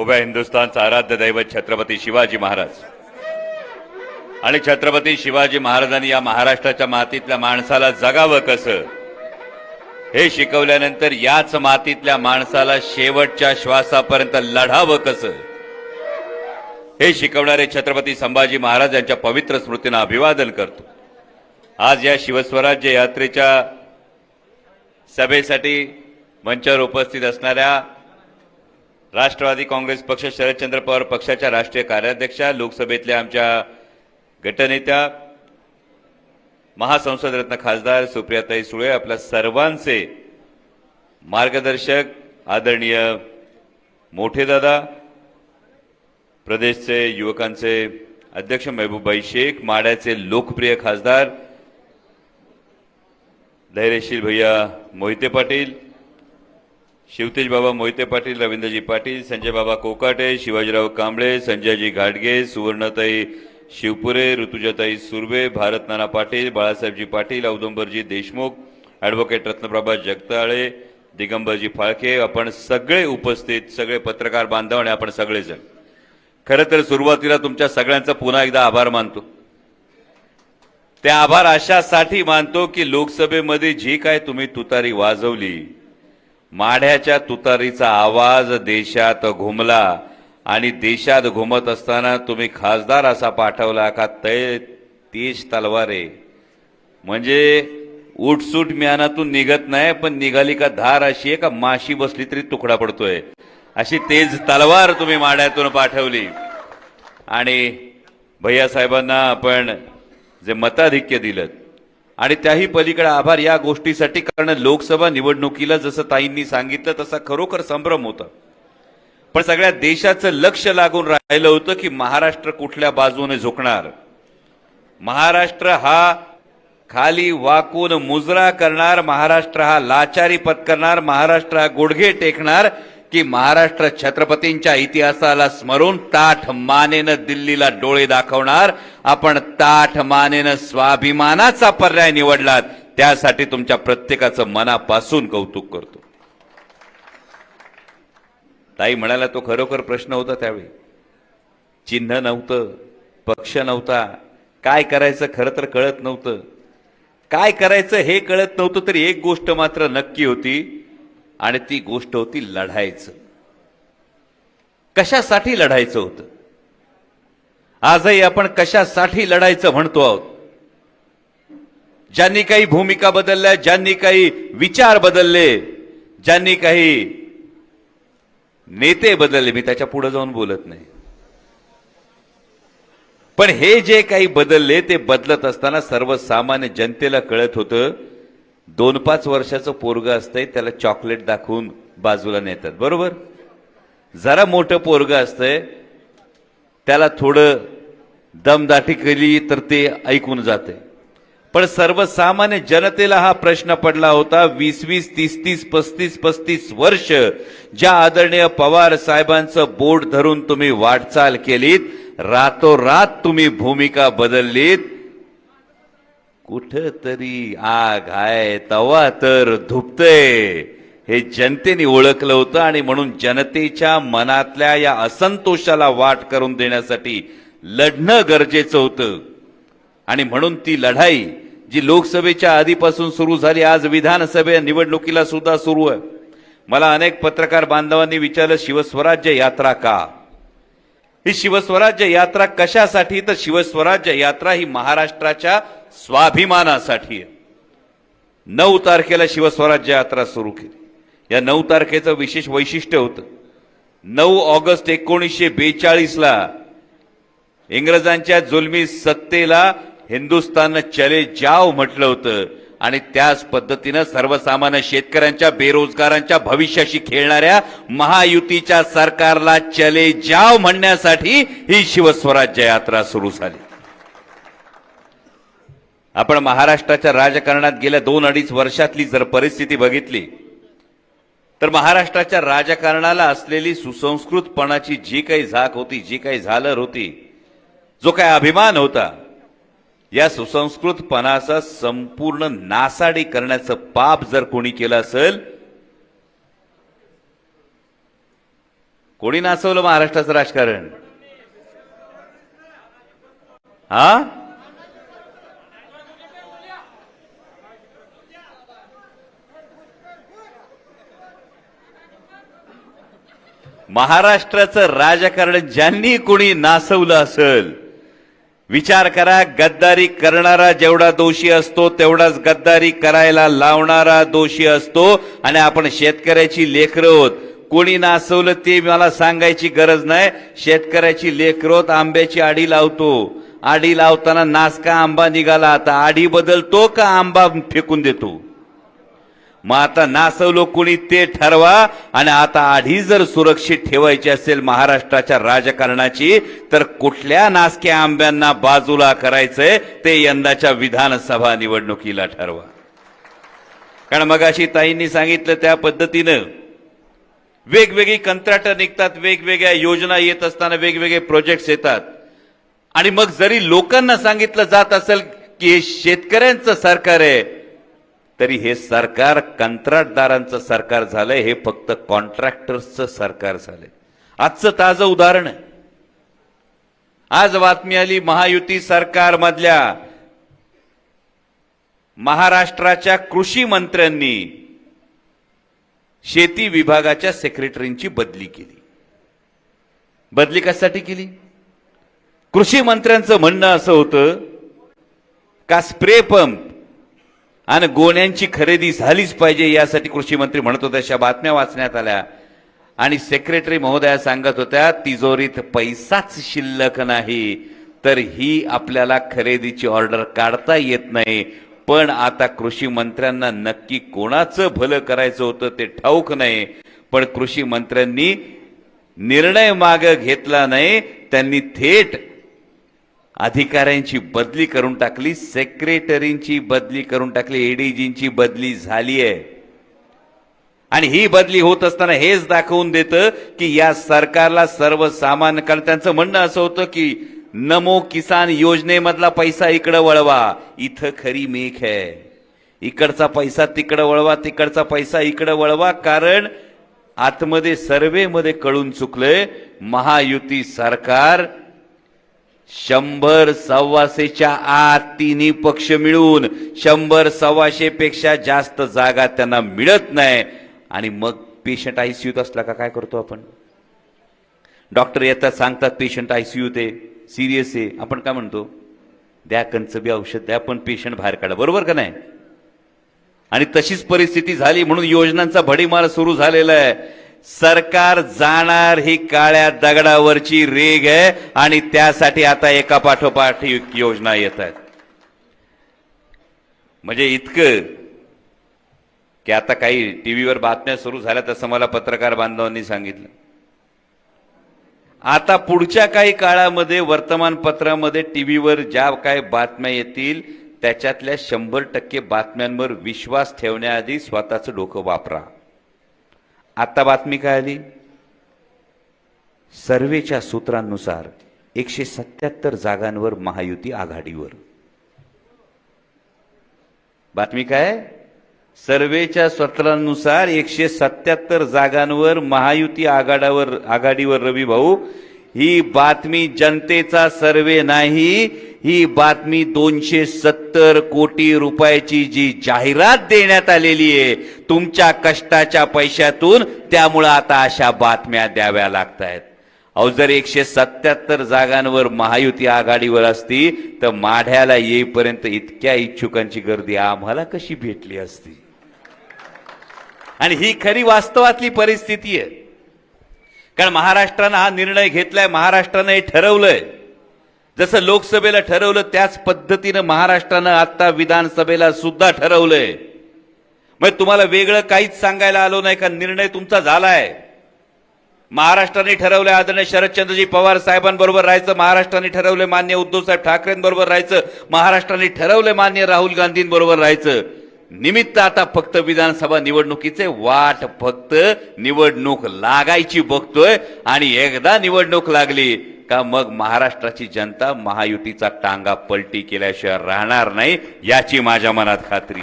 उभ्या हिंदुस्थानचा आराध्य दैवत छत्रपती शिवाजी महाराज. आणि छत्रपती शिवाजी महाराजांनी या महाराष्ट्राच्या मातीतल्या माणसाला जगावं कसं? हे शिकवल्यानंतर याच मातीतल्या माणसाला शेवटच्या श्वासापर्यंत लढावं कसं? हे शिकवणारे छत्रपती संभाजी महाराज यांच्या पवित्र स्मृतींना अभिवादन करतो. आज या शिवस्वराज्य यात्रेच्या सभेसाठी मंचावर उपस्थित असणाऱ्या राष्ट्रवादी काँग्रेस पक्ष शरदचंद्र पवार पक्षाच्या राष्ट्रीय कार्याध्यक्षा लोकसभेतल्या आमच्या गटनेत्या महासंसद रत्न खासदार सुप्रियाताई सुळे आपल्या सर्वांचे मार्गदर्शक आदरणीय मोठे दादा प्रदेशचे युवकांचे अध्यक्ष महबूबाई शेख माड्याचे लोकप्रिय खासदार धैर्यशील भैया मोहिते पाटील शिवतेजबाबा मोहिते पाटील रवींद्रजी पाटील संजय बाबा कोकाटे शिवाजीराव कांबळे संजयजी घाटगे सुवर्णताई शिवपुरे ऋतुजाताई सुर्वे भारत नाना पाटील बाळासाहेबजी पाटील औदुंबरजी देशमुख ॲडव्होकेट रत्नप्रभा जगताळे दिगंबरजी फाळके आपण सगळे उपस्थित सगळे पत्रकार बांधव आणि आपण सगळेजण. खरं तर सुरुवातीला तुमच्या सगळ्यांचा पुन्हा एकदा आभार मानतो. त्या आभार अशासाठी मानतो की लोकसभेमध्ये जी काय तुम्ही तुतारी वाजवली माढ्याच्या तुतारीचा आवाज देशात घुमला आणि देशात घुमत असताना तुम्ही खासदार असा पाठवला का तय तेज तलवारे? म्हणजे उठसूट म्यानातून निघत नाही पण निघाली का धार अशी आहे का माशी बसली तरी तुकडा पडतोय? अशी तेज तलवार तुम्ही माढ्यातून पाठवली. आणि भैया साहेबांना आपण जे मताधिक्य दिलं आणि त्याही पलीकडे आभार या गोष्टीसाठी कारण लोकसभा निवडणुकीला जसं ताईंनी सांगितलं तसा खरोखर संभ्रम होता. पण सगळ्या देशाचं लक्ष लागून राहिलं होतं की महाराष्ट्र कुठल्या बाजूने झुकणार. महाराष्ट्र हा खाली वाकून मुजरा करणार महाराष्ट्र हा लाचारी पत्करणार महाराष्ट्र हा गुडघे टेकणार की महाराष्ट्र छत्रपतींच्या इतिहासाला स्मरून ताठ मानेनं दिल्लीला डोळे दाखवणार. आपण ताठ मानेनं स्वाभिमानाचा पर्याय निवडलात. त्यासाठी तुमच्या प्रत्येकाचं मनापासून कौतुक करतो. ताई म्हणाला तो खरोखर प्रश्न होता त्यावेळी. चिन्ह नव्हतं पक्ष नव्हता. काय करायचं खरं तर कळत नव्हतं. काय करायचं हे कळत नव्हतं तरी एक गोष्ट मात्र नक्की होती. आणि ती गोष्ट होती लढायचं. कशासाठी लढायचं होतं? आजही आपण कशासाठी लढायचं म्हणतो आहोत? ज्यांनी काही भूमिका बदलल्या ज्यांनी काही विचार बदलले ज्यांनी काही नेते बदलले मी त्याच्या पुढे जाऊन बोलत नाही. पण हे जे काही बदलले ते बदलत असताना सर्वसामान्य जनतेला कळत होतं दोन पाच वर्षाचं पोरग असतंय त्याला चॉकलेट दाखवून बाजूला नेतात. बरोबर? जरा मोठं पोरग असतंय त्याला थोडं दमदाटी केली तर ते ऐकून जाते पण सर्वसामान्य जनतेला हा प्रश्न पडला होता वीस वीस तीस तीस पस्तीस पस्तीस वर्ष ज्या आदरणीय पवार साहेबांचं बोट धरून तुम्ही वाटचाल केलीत रातोरात तुम्ही भूमिका बदललीत कुठ तरी आग आहे तवा तर धुपतय हे जनतेने ओळखलं होतं आणि म्हणून जनतेच्या मनातल्या या असंतोषाला वाट करून देण्यासाठी लढणं गरजेचं होतं. आणि म्हणून ती लढाई जी लोकसभेच्या आधीपासून सुरू झाली आज विधानसभे निवडणुकीला सुद्धा सुरू आहे. मला अनेक पत्रकार बांधवांनी विचारलं शिवस्वराज्य यात्रा का? ही शिवस्वराज्य यात्रा कशासाठी? तर शिवस्वराज्य यात्रा ही महाराष्ट्राच्या स्वाभिमानासाठी आहे. नऊ तारखेला शिवस्वराज्य यात्रा सुरू केली. या नऊ तारखेचं विशेष वैशिष्ट्य होतं. नऊ ऑगस्ट एकोणीसशे बेचाळीसला इंग्रजांच्या जुलमी सत्तेला हिंदुस्थाननं चले जाव म्हटलं होतं. आणि त्याच पद्धतीनं सर्वसामान्य शेतकऱ्यांच्या बेरोजगारांच्या भविष्याशी खेळणाऱ्या महायुतीच्या सरकारला चले जाव म्हणण्यासाठी ही शिवस्वराज्य यात्रा सुरू झाली. आपण महाराष्ट्राच्या राजकारणात गेल्या दोन अडीच वर्षातली जर परिस्थिती बघितली तर महाराष्ट्राच्या राजकारणाला असलेली सुसंस्कृतपणाची जी काही झाक होती जी काही झालर होती जो काही अभिमान होता या सुसंस्कृतपणाचा संपूर्ण नासाडी करण्याचं पाप जर कोणी केलं असेल कोणी नाचवलं महाराष्ट्राचं राजकारण? हा? महाराष्ट्राचं राजकारण ज्यांनी कोणी नाचवलं असेल विचार करा गद्दारी करणारा जेवढा दोषी असतो तेवढाच गद्दारी करायला लावणारा दोषी असतो. आणि आपण शेतकऱ्याची लेकरं होत कोणी नाचवलं ते मला सांगायची गरज नाही. शेतकऱ्याची लेकरं आंब्याची आडी लावतो. आडी लावताना नासका आंबा निघाला आता. आडी बदलतो का आंबा फेकून देतो? मग आता नासवलो कुणी ते ठरवा. आणि आता आधी जर सुरक्षित ठेवायची असेल महाराष्ट्राच्या राजकारणाची तर कुठल्या नासक्या आंब्यांना बाजूला करायचंय ते यंदाच्या विधानसभा निवडणुकीला ठरवा. कारण मग अशी ताईंनी सांगितलं त्या पद्धतीनं वेगवेगळी कंत्राटं निघतात वेगवेगळ्या योजना येत असताना वेगवेगळे प्रोजेक्ट्स येतात. आणि मग जरी लोकांना सांगितलं जात असेल की हे शेतकऱ्यांचं सरकार आहे तरी हे सरकार कंत्राटदारांचं सरकार झालंय हे फक्त कॉन्ट्रॅक्टर्सचं सरकार झालंय. आजचं ताजं उदाहरण आहे. आज बातमी आली महायुती सरकारमधल्या महाराष्ट्राच्या कृषी मंत्र्यांनी शेती विभागाच्या सेक्रेटरींची बदली केली. बदली कशासाठी केली? कृषी मंत्र्यांचं म्हणणं असं होतं का स्प्रे पंप आणि गोण्यांची खरेदी झालीच पाहिजे यासाठी कृषी मंत्री म्हणत होते अशा बातम्या वाचण्यात आल्या. आणि सेक्रेटरी महोदया सांगत होत्या तिजोरीत पैसाच शिल्लक नाही. तर ही आपल्याला खरेदीची ऑर्डर काढता येत नाही. पण आता कृषी मंत्र्यांना नक्की कोणाचं भलं करायचं होतं ते ठाऊक नाही. पण कृषी मंत्र्यांनी निर्णय माग घेतला नाही. त्यांनी थेट अधिकाऱ्यांची बदली करून टाकली सेक्रेटरींची बदली करून टाकली एडीजींची बदली झाली आहे. आणि ही बदली होत असताना हेच दाखवून देतं की या सरकारला सर्वसामान्य कारण त्यांचं म्हणणं असं होतं की नमो किसान योजनेमधला पैसा इकडं वळवा इथं खरी मेख आहे. इकडचा पैसा तिकडं वळवा तिकडचा पैसा इकडं वळवा कारण आतमध्ये सर्वेमध्ये कळून चुकलंय महायुती सरकार शंभर सव्वाशेच्या आत तिन्ही पक्ष मिळून शंभर सव्वाशे पेक्षा जास्त जागा त्यांना मिळत नाही. आणि मग पेशंट आयसीयूत असला का काय करतो आपण? डॉक्टर येतात सांगतात पेशंट आयसीयूत आहे सिरियस आहे. आपण काय म्हणतो? द्या कंचबी औषध द्या पण पेशंट बाहेर काढा. बरोबर का नाही? आणि तशीच परिस्थिती झाली म्हणून योजनांचा भडीमार सुरू झालेला आहे. सरकार जाणार ही काळ्या दगडावरची रेग आहे आणि त्यासाठी आता एका पाठोपाठ योजना येत आहेत. म्हणजे इतकं की आता काही टीव्हीवर बातम्या सुरू झाल्या तसं मला पत्रकार बांधवांनी सांगितलं. आता पुढच्या काही काळामध्ये वर्तमानपत्रामध्ये टीव्हीवर ज्या काय बातम्या येतील त्याच्यातल्या शंभर टक्के बातम्यांवर विश्वास ठेवण्याआधी स्वतःचं डोकं वापरा. आता बातमी काय आली? सर्वेच्या सूत्रांनुसार एकशे सत्याहत्तर जागांवर महायुती आघाडीवर. बातमी काय? सर्वेच्या सूत्रांनुसार एकशे सत्याहत्तर जागांवर महायुती आघाडावर आघाडीवर रवी भाऊ ही बातमी जनतेचा सर्वे नाही ही बातमी दोनशे सत्तर कोटी रुपयाची जी जाहिरात देण्यात आलेली आहे तुमच्या कष्टाच्या पैशातून त्यामुळं आता अशा बातम्या द्याव्या लागत आहेत अहो जर एकशे सत्याहत्तर जागांवर महायुती आघाडीवर असती तर माढ्याला येईपर्यंत इतक्या इच्छुकांची गर्दी आम्हाला कशी भेटली असती? आणि ही खरी वास्तवातली परिस्थिती आहे. कारण महाराष्ट्रानं हा निर्णय घेतलाय महाराष्ट्रानं हे ठरवलंय. जसं लोकसभेला ठरवलं त्याच पद्धतीनं महाराष्ट्रानं आता विधानसभेला सुद्धा ठरवलंय. मग तुम्हाला वेगळं काहीच सांगायला आलो नाही का निर्णय तुमचा झालाय. महाराष्ट्राने ठरवलंय आदरणीय शरदचंद्रजी पवार साहेबांबरोबर राहायचं महाराष्ट्राने ठरवलंय मान्य उद्धव साहेब ठाकरेंबरोबर राहायचं महाराष्ट्राने ठरवलंय मान्य राहुल गांधींबरोबर राहायचं. निमित्त आता फक्त विधानसभा निवडणुकीचे वाट फक्त निवडणूक लागायची बघतोय. आणि एकदा निवडणूक लागली का मग महाराष्ट्राची जनता महायुतीचा टांगा पलटी केल्याशिवाय राहणार नाही याची माझ्या मनात खात्री.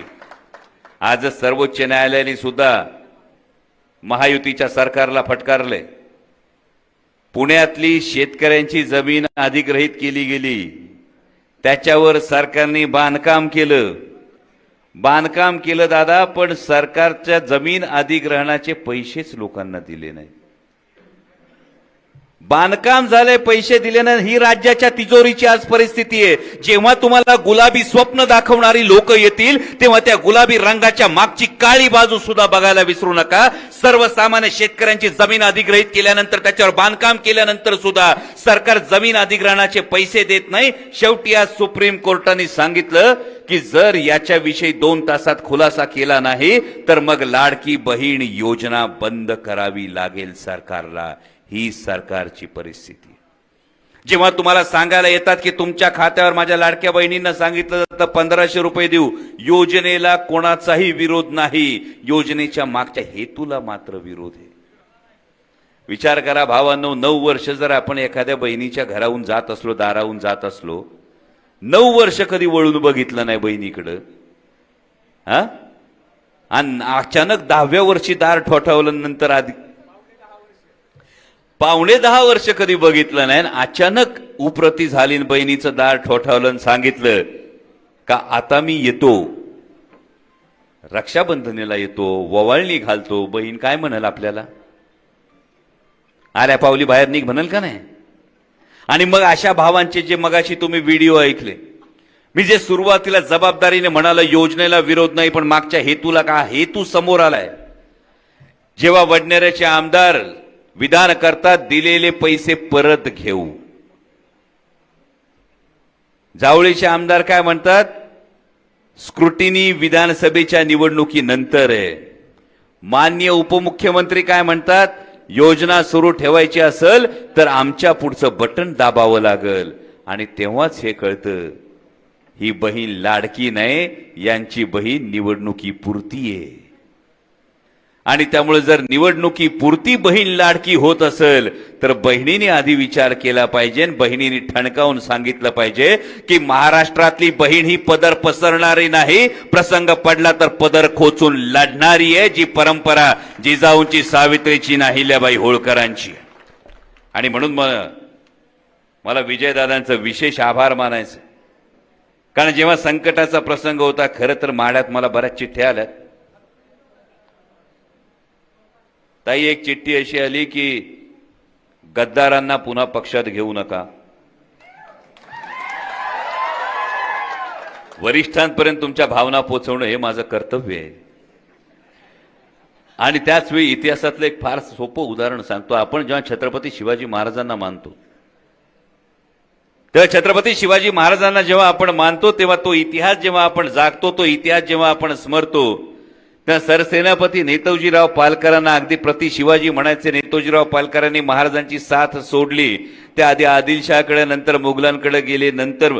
आज सर्वोच्च न्यायालयाने सुद्धा महायुतीच्या सरकारला फटकारलंय पुण्यातली शेतकऱ्यांची जमीन अधिग्रहित केली गेली. त्याच्यावर सरकारने बांधकाम केलं. बांधकाम केलं दादा पण सरकारच्या जमीन अधिग्रहणाचे पैसेच लोकांना दिले नाही बांधकाम झालंय पैसे दिले ही राज्याच्या तिजोरीची आज परिस्थिती आहे. जेव्हा तुम्हाला गुलाबी स्वप्न दाखवणारी लोक येतील तेव्हा त्या गुलाबी रंगाच्या मागची काळी बाजू सुद्धा बघायला विसरू नका. सर्वसामान्य शेतकऱ्यांची जमीन अधिग्रहित केल्यानंतर त्याच्यावर बांधकाम केल्यानंतर सुद्धा सरकार जमीन अधिग्रहणाचे पैसे देत नाही. शेवटी आज सुप्रीम कोर्टाने सांगितलं की जर याच्याविषयी दोन तासात खुलासा केला नाही तर मग लाडकी बहीण योजना बंद करावी लागेल सरकारला. ही सरकारची परिस्थिती. जेव्हा तुम्हाला सांगायला येतात की तुमच्या खात्यावर माझ्या लाडक्या बहिणींना सांगितलं तर पंधराशे रुपये देऊ योजनेला कोणाचाही विरोध नाही. योजनेच्या मागच्या हेतूला मात्र विरोध आहे. विचार करा भावांनो नऊ वर्ष जर आपण एखाद्या बहिणीच्या घराहून जात असलो दाराहून जात असलो नऊ वर्ष कधी वळून बघितलं नाही बहिणीकडं? हा? आणि अचानक दहाव्या वर्षी दार ठोठावलं नंतर आधी पावणे दहा वर्ष कधी बघितलं नाही अचानक उप्रती झाली आणि बहिणीचं दार ठोठावलं सांगितलं का आता मी येतो. रक्षाबंधनेला येतो ववाळणी घालतो. बहीण काय म्हणाल आपल्याला? आल्या पावली बाहेर निघ म्हणाल का नाही? आणि मग अशा भावांचे जे मगाशी तुम्ही व्हिडिओ ऐकले मी जे सुरुवातीला जबाबदारीने म्हणाला योजनेला विरोध नाही पण मागच्या हेतूला का हेतू समोर आलाय? जेव्हा वडनेऱ्याचे आमदार विधान करता दिलेले पैसे परत घेऊ. जावळीचे आमदार काय म्हणतात? स्क्रुटिनी विधानसभेच्या निवडणुकीनंतर आहे. मान्य उपमुख्यमंत्री काय म्हणतात? योजना सुरू ठेवायची असेल तर आमच्या पुढचं बटन दाबावं लागल. आणि तेव्हाच हे कळतं. ही बहीण लाडकी नाही यांची बहीण निवडणुकीपुरती आहे. आणि त्यामुळे जर निवडणुकी पुरती बहीण लाडकी होत असेल तर बहिणीने आधी विचार केला पाहिजे आणि बहिणीने ठणकावून सांगितलं पाहिजे की महाराष्ट्रातली बहीण ही पदर पसरणारी नाही प्रसंग पडला तर पदर खोचून लढणारी आहे जी परंपरा जिजाऊंची सावित्रीची नाहिल्याबाई होळकरांची आणि म्हणून मला विजयदादांचं विशेष आभार मानायचं कारण जेव्हा संकटाचा प्रसंग होता खरं तर माड्यात मला बऱ्याच चिठ्ठ्या आल्या ताई एक चिठ्ठी अशी आली की गद्दारांना पुन्हा पक्षात घेऊ नका. वरिष्ठांपर्यंत तुमच्या भावना पोचवणं हे माझं कर्तव्य आहे. आणि त्याचवेळी इतिहासातलं एक फार सोपं उदाहरण सांगतो. आपण जेव्हा छत्रपती शिवाजी महाराजांना मानतो तेव्हा छत्रपती शिवाजी महाराजांना जेव्हा आपण मानतो तेव्हा तो इतिहास जेव्हा आपण जागतो तो इतिहास जेव्हा आपण स्मरतो त्या सरसेनापती नेतोजीराव पालकरांना अगदी प्रति शिवाजी म्हणायचे नेतोजीराव पालकरांनी महाराजांची साथ सोडली. त्या आधी आदिलशहाकडे नंतर मुघलांकडे गेले नंतर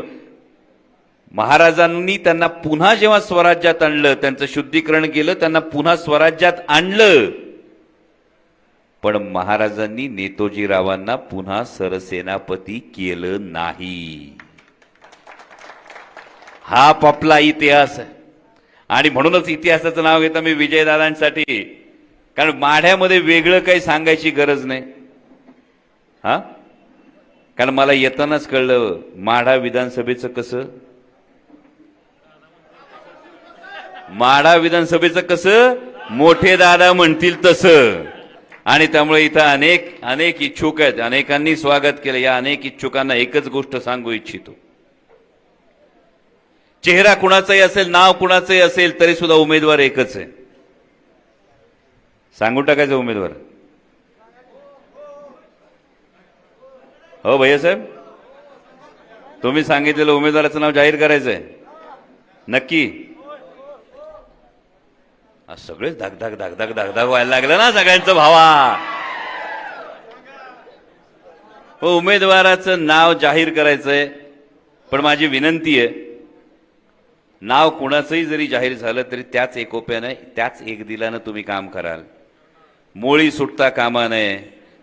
महाराजांनी त्यांना पुन्हा जेव्हा स्वराज्यात आणलं त्यांचं शुद्धीकरण केलं त्यांना पुन्हा स्वराज्यात आणलं. पण महाराजांनी नेतोजीरावांना पुन्हा सरसेनापती केलं नाही. हा आपला इतिहास आहे. आणि म्हणूनच इतिहासाचं नाव घेता मी विजयदादांसाठी. कारण माढ्यामध्ये वेगळं काही सांगायची गरज नाही. हा? कारण मला येतानाच कळलं माढा विधानसभेचं कसं? माढा विधानसभेचं कसं? मोठे दादा म्हणतील तसं. आणि त्यामुळे इथं अनेक अनेक इच्छुक आहेत. अनेकांनी स्वागत केलं. या अनेक इच्छुकांना एकच गोष्ट सांगू इच्छितो. चेहरा कुणाचाही असेल नाव कुणाचंही असेल तरी सुद्धा उमेदवार एकच आहे. सांगून टाकायचं उमेदवार? हो भैया साहेब? तुम्ही सांगितलेलं उमेदवाराचं नाव जाहीर करायचंय. नक्की. सगळेच धाकधाक धाकधाक धाकधाक व्हायला लागलं ना सगळ्यांचं भावा. हो उमेदवाराचं नाव जाहीर करायचंय पण माझी विनंती आहे नाव कुणाचंही जरी जाहीर झालं तरी त्याच एकोप्यानं त्याच एक दिलानं तुम्ही काम कराल. मोळी सुटता कामा नये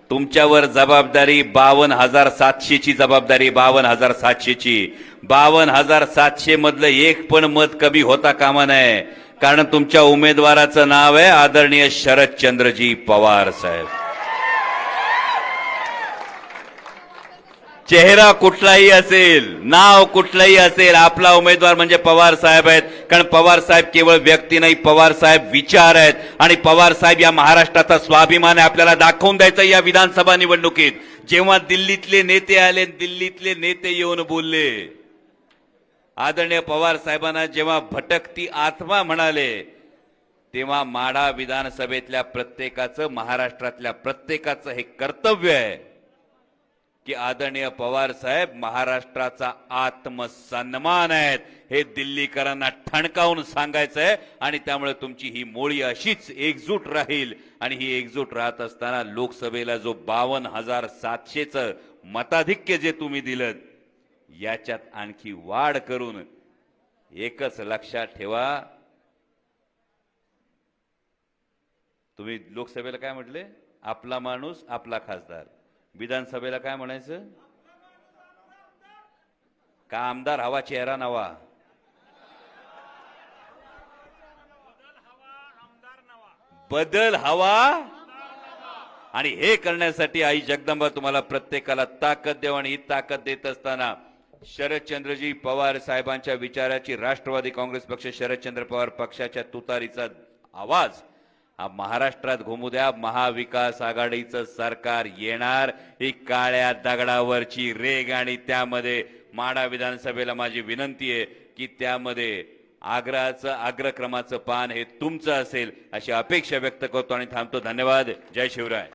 तुमच्यावर जबाबदारी बावन्न हजार सातशेची जबाबदारी बावन्न हजार सातशेची. बावन्न हजार सातशे मधलं एक पण मत कमी होता कामा नये कारण तुमच्या उमेदवाराचं नाव आहे आदरणीय शरदचंद्रजी पवार साहेब. चेहरा कुठलाही असेल नाव कुठलंही असेल आपला उमेदवार म्हणजे पवार साहेब आहेत. कारण पवार साहेब केवळ व्यक्ती नाही पवार साहेब विचार आहेत. आणि पवार साहेब या महाराष्ट्राचा स्वाभिमान आहे. आपल्याला दाखवून द्यायचं या विधानसभा निवडणुकीत. जेव्हा दिल्लीतले नेते आले दिल्लीतले नेते येऊन बोलले. आदरणीय पवार साहेबांना जेव्हा भटकती आत्मा म्हणाले तेव्हा माढा विधानसभेतल्या प्रत्येकाचं महाराष्ट्रातल्या प्रत्येकाचं हे कर्तव्य आहे. की आदरणीय पवार साहेब महाराष्ट्राचा आत्मसन्मान आहेत. हे दिल्लीकरांना ठणकावून सांगायचं आहे आणि त्यामुळे तुमची ही मोळी अशीच एकजूट राहील. आणि ही एकजूट राहत असताना लोकसभेला जो बावन्न हजार सातशेचं मताधिक्य जे तुम्ही दिलं याच्यात आणखी वाढ करून एकच लक्षात ठेवा. तुम्ही लोकसभेला काय म्हटले? आपला माणूस आपला खासदार. विधानसभेला काय म्हणायचं? का आमदार हवा चेहरा नवा? बदल हवा आणि हे करण्यासाठी आई जगदंबा तुम्हाला प्रत्येकाला ताकद देव आणि ही ताकद देत असताना शरदचंद्रजी पवार साहेबांच्या विचाराची राष्ट्रवादी काँग्रेस पक्ष शरदचंद्र पवार पक्षाच्या तुतारीचा आवाज महाराष्ट्रात घुमू द्या. महाविकास आघाडीचं सरकार येणार. ही काळ्या दगडावरची रेग आणि त्यामध्ये माडा विधानसभेला माझी विनंती आहे की त्यामध्ये आग्रहाचं अग्रक्रमाचं पान हे तुमचं असेल अशी अपेक्षा व्यक्त करतो आणि थांबतो. धन्यवाद. जय शिवराय.